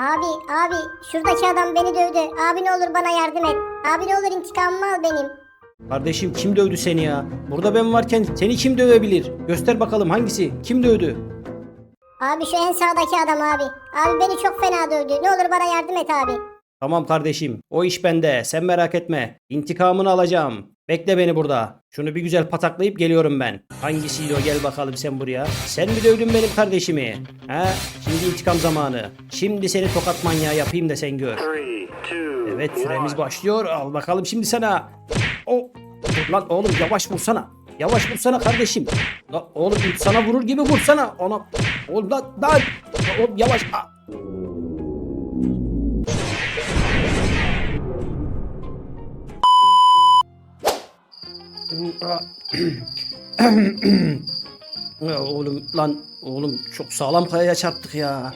Abi abi şuradaki adam beni dövdü. Abi ne olur bana yardım et. Abi ne olur intikamımı al benim. Kardeşim kim dövdü seni ya? Burada ben varken seni kim dövebilir? Göster bakalım hangisi? Kim dövdü? Abi şu en sağdaki adam abi. Abi beni çok fena dövdü. Ne olur bana yardım et abi. Tamam kardeşim. O iş bende. Sen merak etme. İntikamını alacağım. Bekle beni burada. Şunu bir güzel pataklayıp geliyorum ben. Hangisiydi o gel bakalım sen buraya. Sen mi dövdün benim kardeşimi? He? Şimdi intikam zamanı. Şimdi seni tokat manyağı yapayım da sen gör. Evet süremiz başlıyor. Al bakalım şimdi sana. O Dur lan oğlum yavaş vursana. Yavaş vursana kardeşim. La, oğlum sana vurur gibi vursana. Ona oğlum lan lan. Oğlum yavaş. Aa. Ya oğlum lan oğlum çok sağlam kayaya çarptık ya.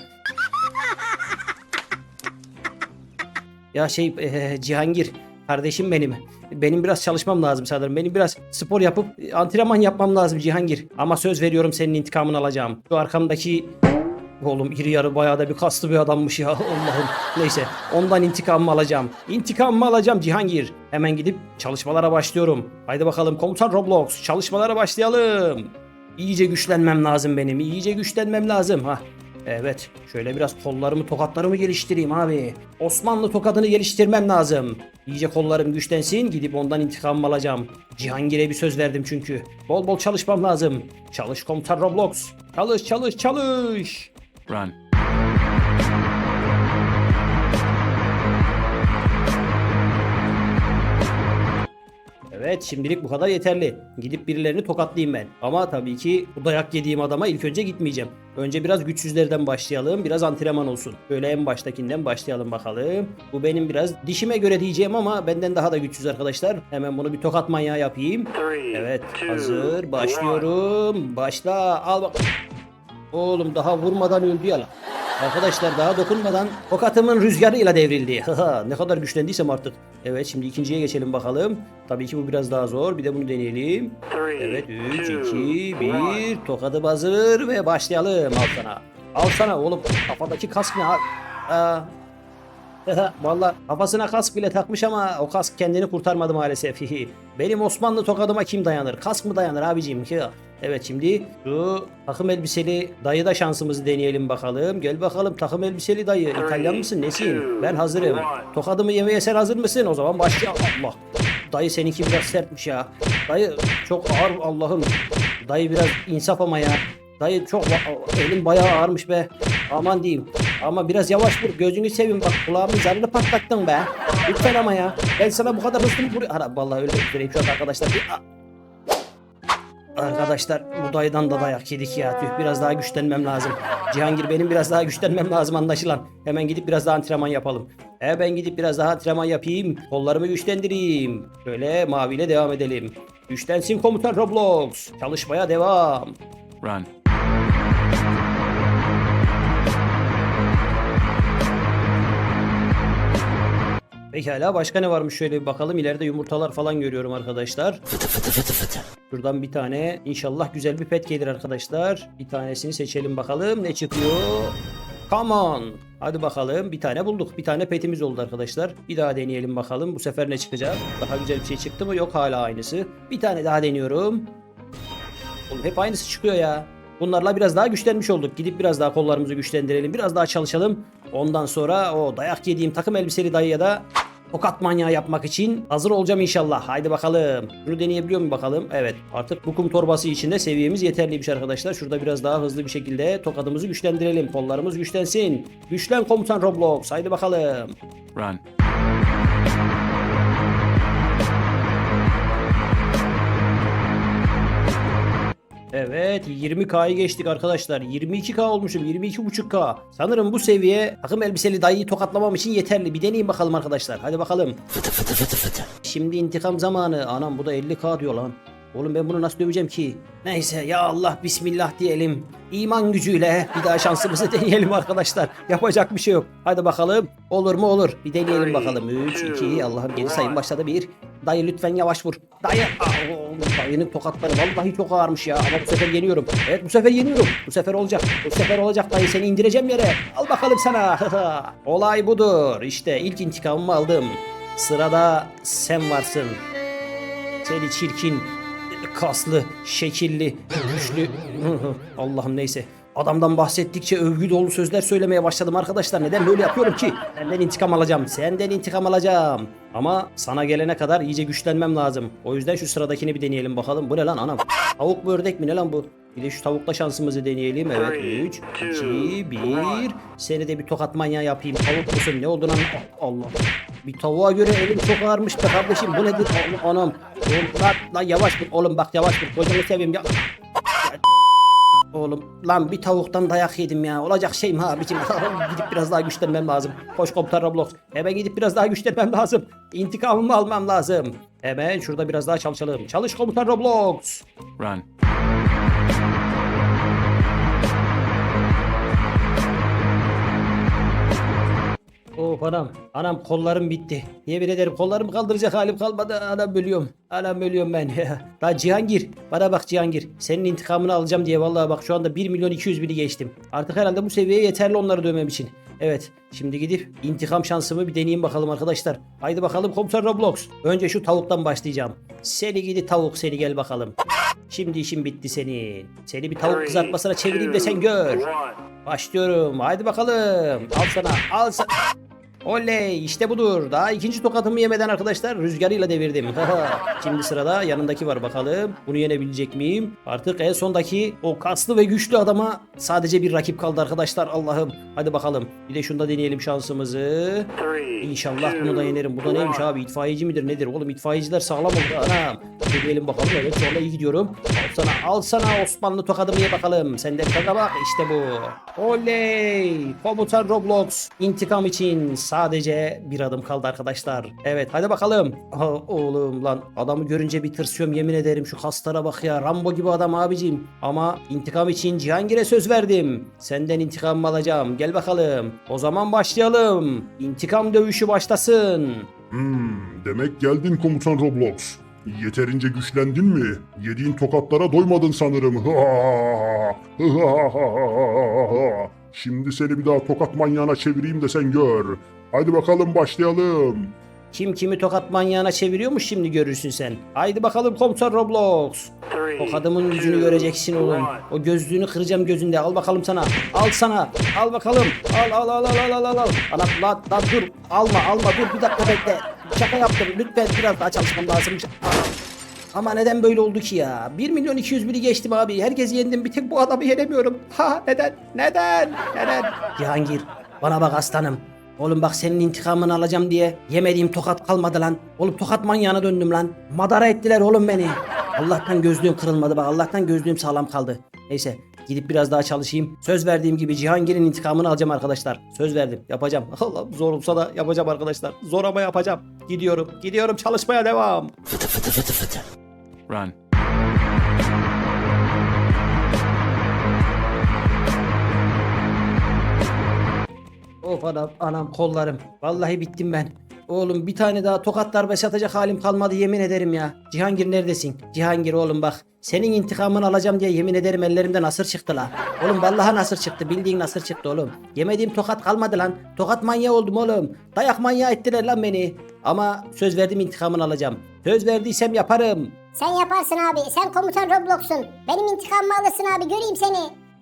Ya şey eee, Cihangir kardeşim benim. Benim biraz çalışmam lazım sanırım. Benim biraz spor yapıp e, antrenman yapmam lazım Cihangir. Ama söz veriyorum senin intikamını alacağım. Şu arkamdaki Oğlum iri yarı bayağı da bir kaslı bir adammış ya Allah'ım. Neyse ondan intikamımı alacağım. İntikamımı alacağım Cihangir. Hemen gidip çalışmalara başlıyorum. Haydi bakalım komutan Roblox çalışmalara başlayalım. İyice güçlenmem lazım benim. İyice güçlenmem lazım. Ha. Evet. Şöyle biraz kollarımı, tokatlarımı geliştireyim abi. Osmanlı tokadını geliştirmem lazım. İyice kollarım güçlensin, gidip ondan intikamımı alacağım. Cihangir'e bir söz verdim çünkü. Bol bol çalışmam lazım. Çalış komutan Roblox. Çalış, çalış, çalış. Run. Evet şimdilik bu kadar yeterli. Gidip birilerini tokatlayayım ben. Ama tabii ki bu dayak yediğim adama ilk önce gitmeyeceğim. Önce biraz güçsüzlerden başlayalım. Biraz antrenman olsun. Böyle en baştakinden başlayalım bakalım. Bu benim biraz dişime göre diyeceğim ama benden daha da güçsüz arkadaşlar. Hemen bunu bir tokat manyağı yapayım. Evet hazır başlıyorum. Başla al bak. Oğlum daha vurmadan öldü ya lan. Arkadaşlar daha dokunmadan tokatımın rüzgarıyla devrildi. Ne kadar güçlendiysem artık. Evet şimdi ikinciye geçelim bakalım. Tabii ki bu biraz daha zor. Bir de bunu deneyelim. Evet 3, two, 2, one. 1. Tokadım hazır ve başlayalım. Al sana. Al sana oğlum. Kafadaki kask ne? Aa. Valla kafasına kask bile takmış ama o kask kendini kurtarmadı maalesef. Benim Osmanlı tokadıma kim dayanır? Kask mı dayanır abicim? Evet şimdi şu takım elbiseli dayı da şansımızı deneyelim bakalım. Gel bakalım takım elbiseli dayı. İtalyan mısın nesin? Ben hazırım. Tokadımı yemeye sen hazır mısın? O zaman başla. Allah. Dayı seninki biraz sertmiş ya. Dayı çok ağır Allah'ım. Dayı biraz insaf ama ya. Dayı çok elin bayağı ağırmış be. Aman diyeyim. Ama biraz yavaş vur. Gözünü seveyim bak kulağımın zarını patlattın be. Lütfen ama ya. Ben sana bu kadar hızlı mı vuruyorum? Vallahi öyle öldüreyim şu an arkadaşlar. Bir-! Arkadaşlar bu dayıdan da dayak yedik ya. Tüh biraz daha güçlenmem lazım. Cihangir benim biraz daha güçlenmem lazım anlaşılan. Hemen gidip biraz daha antrenman yapalım. E ben gidip biraz daha antrenman yapayım. Kollarımı güçlendireyim. Şöyle maviyle devam edelim. Güçlensin komutan Roblox. Çalışmaya devam. Run. Pekala başka ne varmış şöyle bir bakalım. İleride yumurtalar falan görüyorum arkadaşlar. Şuradan bir tane inşallah güzel bir pet gelir arkadaşlar. Bir tanesini seçelim bakalım ne çıkıyor. Come on. Hadi bakalım bir tane bulduk. Bir tane petimiz oldu arkadaşlar. Bir daha deneyelim bakalım bu sefer ne çıkacak. Daha güzel bir şey çıktı mı? Yok hala aynısı. Bir tane daha deniyorum. Oğlum hep aynısı çıkıyor ya. Bunlarla biraz daha güçlenmiş olduk. Gidip biraz daha kollarımızı güçlendirelim. Biraz daha çalışalım. Ondan sonra o dayak yediğim takım elbiseli dayıya da tokat manyağı yapmak için hazır olacağım inşallah. Haydi bakalım. Bunu deneyebiliyor muyum bakalım? Evet. Artık bu kum torbası içinde seviyemiz yeterliymiş arkadaşlar. Şurada biraz daha hızlı bir şekilde tokadımızı güçlendirelim. Kollarımız güçlensin. Güçlen komutan Roblox. Haydi bakalım. Run. Evet 20K'yı geçtik arkadaşlar. 22K olmuşum 22.5K. Sanırım bu seviye takım elbiseli dayıyı tokatlamam için yeterli. Bir deneyeyim bakalım arkadaşlar. Hadi bakalım. Şimdi intikam zamanı. Anam bu da 50K diyor lan. Oğlum ben bunu nasıl döveceğim ki? Neyse ya Allah bismillah diyelim. İman gücüyle bir daha şansımızı deneyelim arkadaşlar. Yapacak bir şey yok. Hadi bakalım. Olur mu olur. Bir deneyelim bakalım. 3, 2, Allah'ım geri sayım başladı. 1. Dayı lütfen yavaş vur. Dayı. Aa, oğlum, dayının tokatları vallahi çok ağırmış ya. Ama bu sefer yeniyorum. Evet bu sefer yeniyorum. Bu sefer olacak. Bu sefer olacak dayı seni indireceğim yere. Al bakalım sana. Olay budur. İşte ilk intikamımı aldım. Sırada sen varsın. Seni çirkin, kaslı, şekilli, güçlü. Allah'ım neyse. Adamdan bahsettikçe övgü dolu sözler söylemeye başladım arkadaşlar. Neden böyle yapıyorum ki? Senden intikam alacağım. Senden intikam alacağım. Ama sana gelene kadar iyice güçlenmem lazım. O yüzden şu sıradakini bir deneyelim bakalım. Bu ne lan anam? Tavuk mu ördek mi ne lan bu? Bir de şu tavukla şansımızı deneyelim. Evet 3, 2, 1. Seni de bir tokat manyağı yapayım. Tavuk musun? Ne oldu lan? Allah. Bir tavuğa göre elim çok ağırmış be kardeşim. Bu nedir? Oğlum, anam. Oğlum, lan, lan yavaş dur oğlum bak yavaş dur. Gözünü seveyim ya. Oğlum lan bir tavuktan dayak yedim ya. Olacak şey mi abicim? gidip biraz daha güçlenmem lazım. Koş komutan Roblox. Hemen gidip biraz daha güçlenmem lazım. İntikamımı almam lazım. Hemen şurada biraz daha çalışalım. Çalış komutan Roblox. Run. Of anam. Anam kollarım bitti. Yemin ederim kollarımı kaldıracak halim kalmadı. Anam ölüyorum. Anam ölüyorum ben. La Cihangir. Bana bak Cihangir. Senin intikamını alacağım diye vallahi bak şu anda 1 milyon 200 bini geçtim. Artık herhalde bu seviyeye yeterli onları dövmem için. Evet. Şimdi gidip intikam şansımı bir deneyeyim bakalım arkadaşlar. Haydi bakalım komutan Roblox. Önce şu tavuktan başlayacağım. Seni gidi tavuk seni gel bakalım. Şimdi işin bitti senin. Seni bir tavuk kızartmasına çevireyim de sen gör. Başlıyorum. Haydi bakalım. Al sana. Al sana. Oley işte budur. Daha ikinci tokatımı yemeden arkadaşlar rüzgarıyla devirdim. Şimdi sırada yanındaki var bakalım. Bunu yenebilecek miyim? Artık en sondaki o kaslı ve güçlü adama sadece bir rakip kaldı arkadaşlar. Allah'ım. Hadi bakalım. Bir de şunda deneyelim şansımızı. İnşallah bunu da yenerim. Bu da neymiş abi? İtfaiyeci midir nedir? Oğlum itfaiyeciler sağlam oldu. Anam. Deneyelim bakalım. Evet anda iyi gidiyorum. Al sana al sana Osmanlı tokadımı ye bakalım. Sen de bak işte bu. Oley. Komutan Roblox. İntikam için sadece bir adım kaldı arkadaşlar. Evet hadi bakalım. Aha, oğlum lan adamı görünce bir tırsıyorum yemin ederim şu kaslara bak ya. Rambo gibi adam abicim. Ama intikam için Cihangir'e söz verdim. Senden intikamımı alacağım. Gel bakalım. O zaman başlayalım. İntikam dövüşü başlasın. Hmm, demek geldin komutan Roblox. Yeterince güçlendin mi? Yediğin tokatlara doymadın sanırım. Şimdi seni bir daha tokat manyağına çevireyim de sen gör. Haydi bakalım başlayalım. Kim kimi tokat manyağına çeviriyormuş şimdi görürsün sen. Haydi bakalım komutan Roblox. O kadının yüzünü göreceksin oğlum. O gözlüğünü kıracağım gözünde. Al bakalım sana. Al sana. Al bakalım. Al al al al al al al al. Lan lan lan dur. Alma alma dur bir dakika bekle. Şaka yaptım. Lütfen biraz daha çalışmam lazım. Aa. Ama neden böyle oldu ki ya? 1 milyon 200 bini geçtim abi. Herkesi yendim. Bir tek bu adamı yenemiyorum. Ha neden? Neden? Neden? Cihangir bana bak aslanım. Oğlum bak senin intikamını alacağım diye yemediğim tokat kalmadı lan. Oğlum tokat manyağına döndüm lan. Madara ettiler oğlum beni. Allah'tan gözlüğüm kırılmadı bak. Allah'tan gözlüğüm sağlam kaldı. Neyse gidip biraz daha çalışayım. Söz verdiğim gibi Cihangir'in intikamını alacağım arkadaşlar. Söz verdim. Yapacağım. Allah zor olsa da yapacağım arkadaşlar. Zor ama yapacağım. Gidiyorum. Gidiyorum çalışmaya devam. Run. Of anam, anam kollarım. Vallahi bittim ben. Oğlum bir tane daha tokat darbesi atacak halim kalmadı yemin ederim ya. Cihangir neredesin? Cihangir oğlum bak. Senin intikamını alacağım diye yemin ederim ellerimden nasır çıktı la. Oğlum vallahi nasır çıktı. Bildiğin nasır çıktı oğlum. Yemediğim tokat kalmadı lan. Tokat manyağı oldum oğlum. Dayak manyağı ettiler lan beni. Ama söz verdim intikamını alacağım. Söz verdiysem yaparım. Sen yaparsın abi. Sen komutan Roblox'un. Benim intikamımı alırsın abi. Göreyim seni.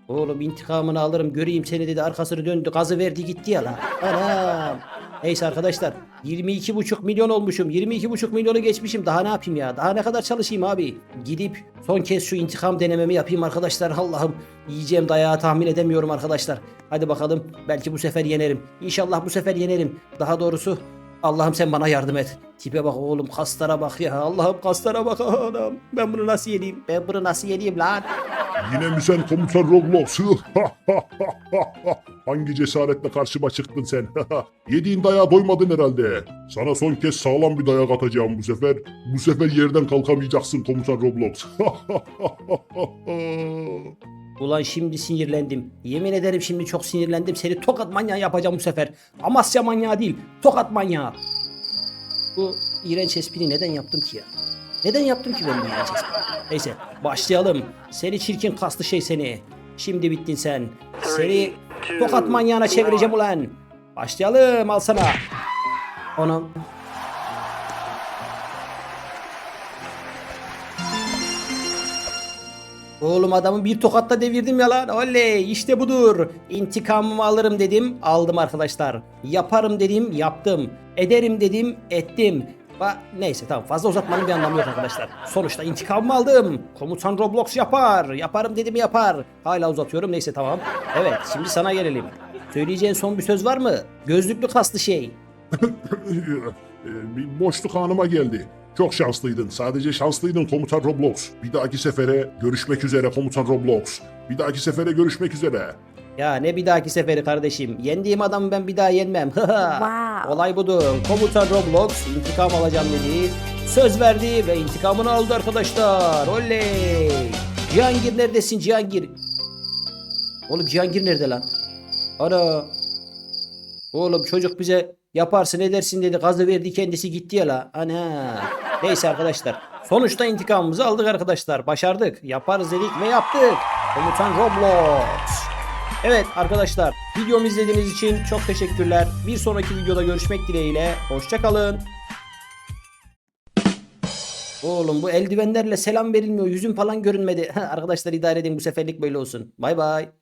Oğlum intikamını alırım göreyim seni dedi arkasını döndü gazı verdi gitti ya la. Anam. Neyse arkadaşlar 22,5 milyon olmuşum 22,5 milyonu geçmişim daha ne yapayım ya daha ne kadar çalışayım abi. Gidip son kez şu intikam denememi yapayım arkadaşlar Allah'ım yiyeceğim dayağı tahmin edemiyorum arkadaşlar. Hadi bakalım belki bu sefer yenerim. İnşallah bu sefer yenerim. Daha doğrusu Allah'ım sen bana yardım et. Tipe bak oğlum kaslara bak ya. Allah'ım kaslara bak anam. Ben bunu nasıl yeneyim? Ben bunu nasıl yeneyim lan? Yine mi sen komutan Roblox? Hangi cesaretle karşıma çıktın sen? Yediğin dayağa doymadın herhalde. Sana son kez sağlam bir dayak atacağım bu sefer. Bu sefer yerden kalkamayacaksın komutan Roblox. Ulan şimdi sinirlendim. Yemin ederim şimdi çok sinirlendim. Seni tokat manyağı yapacağım bu sefer. Amasya manyağı değil. Tokat manyağı. Bu iğrenç espriyi neden yaptım ki ya? Neden yaptım ki ben bu iğrenç espriyi? Neyse başlayalım. Seni çirkin kaslı şey seni. Şimdi bittin sen. Seni tokat manyağına çevireceğim ulan. Başlayalım al sana. Onu Oğlum adamı bir tokatla devirdim ya lan. Oley işte budur. İntikamımı alırım dedim. Aldım arkadaşlar. Yaparım dedim. Yaptım. Ederim dedim. Ettim. Ba Neyse tamam fazla uzatmanın bir anlamı yok arkadaşlar. Sonuçta intikamımı aldım. Komutan Roblox yapar. Yaparım dedim yapar. Hala uzatıyorum neyse tamam. Evet şimdi sana gelelim. Söyleyeceğin son bir söz var mı? Gözlüklü kaslı şey. Ee, bir boşluk anıma geldi. Çok şanslıydın. Sadece şanslıydın komutan Roblox. Bir dahaki sefere görüşmek üzere komutan Roblox. Bir dahaki sefere görüşmek üzere. Ya ne bir dahaki seferi kardeşim. Yendiğim adamı ben bir daha yenmem. Olay budur. Komutan Roblox intikam alacağım dedi. Söz verdi ve intikamını aldı arkadaşlar. Oley. Cihangir neredesin Cihangir? Oğlum Cihangir nerede lan? Ana. Oğlum çocuk bize yaparsın edersin dedi. Gazı verdi kendisi gitti ya la. Ana. Neyse arkadaşlar. Sonuçta intikamımızı aldık arkadaşlar. Başardık. Yaparız dedik ve yaptık. Komutan Roblox. Evet arkadaşlar videomu izlediğiniz için çok teşekkürler. Bir sonraki videoda görüşmek dileğiyle. Hoşçakalın. Oğlum bu eldivenlerle selam verilmiyor. Yüzüm falan görünmedi. Arkadaşlar idare edin bu seferlik böyle olsun. Bay bay.